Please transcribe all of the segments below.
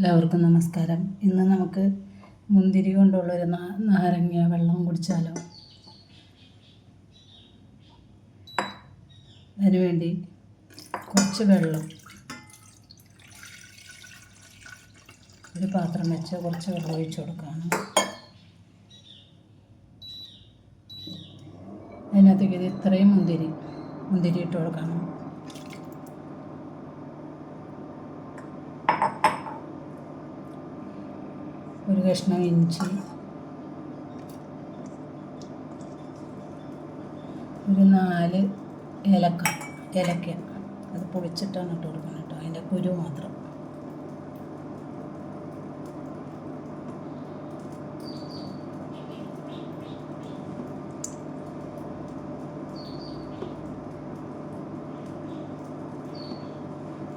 എല്ലാവർക്കും നമസ്കാരം. ഇന്ന് നമുക്ക് മുന്തിരി കൊണ്ടുള്ളൊരു നാരങ്ങ വെള്ളം കുടിച്ചാലോ? അതിനുവേണ്ടി കുറച്ച് വെള്ളം. ഒരു പാത്രം വെച്ച് കുറച്ച് വെള്ളം ഒഴിച്ചു കൊടുക്കുകയാണ്. അതിനകത്തേക്ക് ഇത് ഇത്രയും മുന്തിരി മുന്തിരി ഇട്ട് കൊടുക്കണം. ഒരു കഷ്ണം ഇഞ്ചി ഒരു നാല് ഏലക്ക ഏലക്ക. അത് പൊളിച്ചിട്ടാണ് ഇട്ട് കൊടുക്കുന്നത് കേട്ടോ. അതിന്റെ കുരു മാത്രം.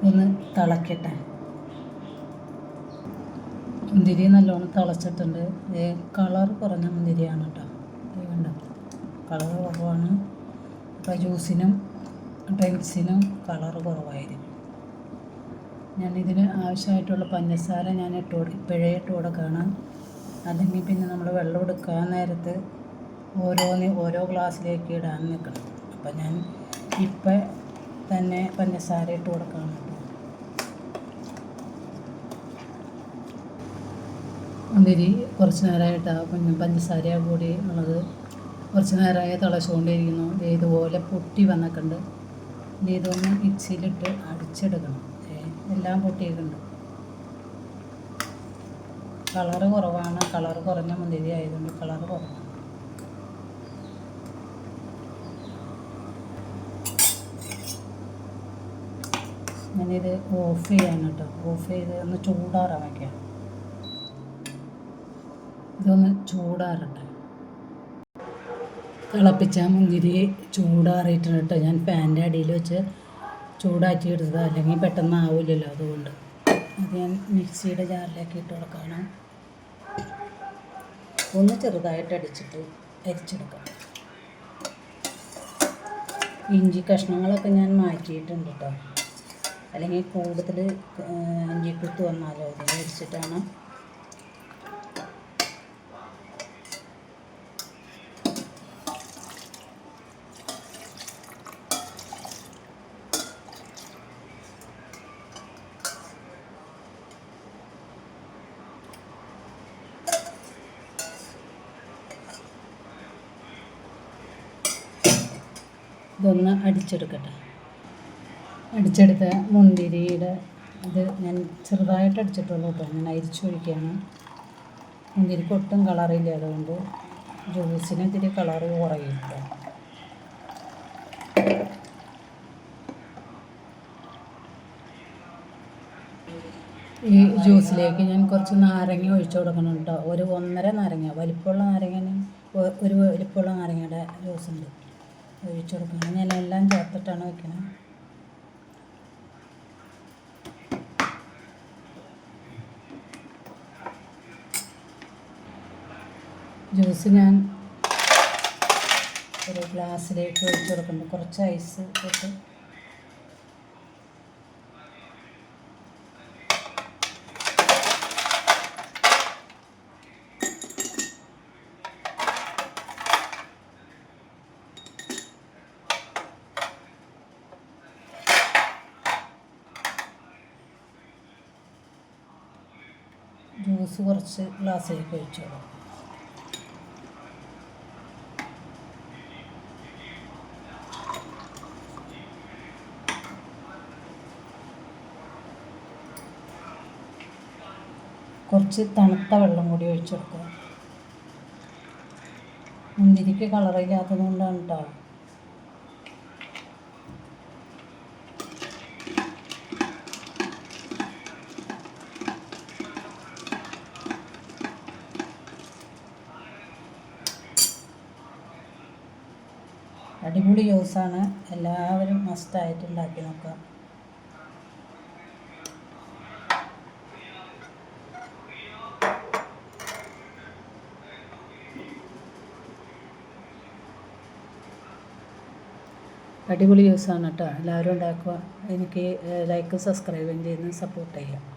ഒന്ന് തിളക്കട്ടെ. മുന്തിരി നല്ലോണം തിളച്ചിട്ടുണ്ട്. കളർ കുറഞ്ഞ മുന്തിരിയാണ് കേട്ടോ കണ്ടോ? കളർ കുറവാണ്. അപ്പോൾ ജ്യൂസിനും ഡ്രിങ്ക്സിനും കളർ കുറവായിരിക്കും. ഞാനിതിന് ആവശ്യമായിട്ടുള്ള പഞ്ചസാര ഞാൻ ഇട്ട് ഇപ്പോഴേ ഇട്ട് കൊടുക്കുകയാണ് അല്ലെങ്കിൽ പിന്നെ നമ്മൾ വെള്ളം എടുക്കാൻ നേരത്ത് ഓരോന്ന് ഓരോ ഗ്ലാസ്സിലേക്ക് ഇടാൻ നിൽക്കണം. അപ്പം ഞാൻ ഇപ്പം തന്നെ പഞ്ചസാര ഇട്ട് കൊടുക്കുകയാണ് കേട്ടോ മുന്തിരി കുറച്ച് നേരമായിട്ട് ആ കുഞ്ഞു പഞ്ചസാര കൂടി ഉള്ളത്. കുറച്ച് നേരമായി തിളച്ചുകൊണ്ടിരിക്കുന്നു ഇതുപോലെ പൊട്ടി വന്നിട്ടുണ്ട്. ഇനി ഇതൊന്ന് മിക്സിയിലിട്ട് അടിച്ചെടുക്കണം. എല്ലാം പൊട്ടിയിട്ടുണ്ട്. കളറ് കുറവാണ്. കളർ കുറഞ്ഞ മുന്തിരി ആയതുകൊണ്ട് കളർ കുറവാണ്. ഞാനിത് ഓഫ് ചെയ്യാൻ കേട്ടോ. ഓഫ് ചെയ്ത് ഒന്ന് ചൂടാറാൻ ഇതൊന്ന് ചൂടാറുണ്ട് തിളപ്പിച്ച മുന്തിരി ചൂടാറിയിട്ടുണ്ട് കേട്ടോ. ഞാൻ ഫാനിന്റെ അടിയിൽ വെച്ച് ചൂടാക്കി എടുത്തത് അല്ലെങ്കിൽ പെട്ടെന്ന് ആവില്ലല്ലോ അതുകൊണ്ട്. അത് ഞാൻ മിക്സിയുടെ ജാറിലേക്ക് ഇട്ട് കൊടുക്കണം. ഒന്ന് ചെറുതായിട്ട് അടിച്ചിട്ട് അരിച്ചെടുക്കാം. ഇഞ്ചി കഷ്ണങ്ങളൊക്കെ ഞാൻ മാറ്റിയിട്ടുണ്ട് കേട്ടോ. അല്ലെങ്കിൽ കൂടുതൽ ഇഞ്ചി കുത്ത് വന്നാലോ? അതിനെ അരിച്ചിട്ടാണ്. ഇതൊന്ന് അടിച്ചെടുക്കട്ടെ. അടിച്ചെടുത്ത മുന്തിരിയുടെ ഇത് ഞാൻ ചെറുതായിട്ട് അടിച്ചിട്ടുള്ളൂ കേട്ടോ. ഞാൻ അരിച്ചൊഴിക്കുകയാണ് മുന്തിരിക്ക് ഒട്ടും കളറില്ല അതുകൊണ്ട് ജ്യൂസിന് ഇത്തിരി കളറ് കുറയും ഈ ജ്യൂസിലേക്ക് ഞാൻ കുറച്ച് നാരങ്ങ ഒഴിച്ചു കൊടുക്കണം കേട്ടോ. ഒരു ഒന്നര നാരങ്ങ വലിപ്പമുള്ള നാരങ്ങ ഒരു വലിപ്പമുള്ള നാരങ്ങയുടെ ജ്യൂസ് ഉണ്ട് ഒഴിച്ചു കൊടുക്കണം ഞാൻ എല്ലാം ചേർത്തിട്ടാണ് വെക്കുന്നത് ജ്യൂസ് ഞാൻ ഒരു ഗ്ലാസ്സിലേക്ക് ഒഴിച്ചു കൊടുക്കുന്നുണ്ട് കുറച്ച് ഐസ് ഇട്ട് ജ്യൂസ് കുറച്ച് ഗ്ലാസ്സിലേക്ക് ഒഴിച്ചോളൂ കുറച്ച് തണുത്ത വെള്ളം കൂടി ഒഴിച്ചു കൊടുക്കുക. മുന്തിരിക്ക് കളറില്ലാത്തത് കൊണ്ടാണ് കേട്ടോ അടിപൊളി ജ്യൂസാണ്. എല്ലാവരും മസ്റ്റായിട്ട് ഉണ്ടാക്കി നോക്കുക. അടിപൊളി ജ്യൂസാണ് കേട്ടോ. എല്ലാവരും ഉണ്ടാക്കുക. എനിക്ക് ലൈക്കും സബ്സ്ക്രൈബും ചെയ്യുന്ന സപ്പോർട്ട് ചെയ്യാം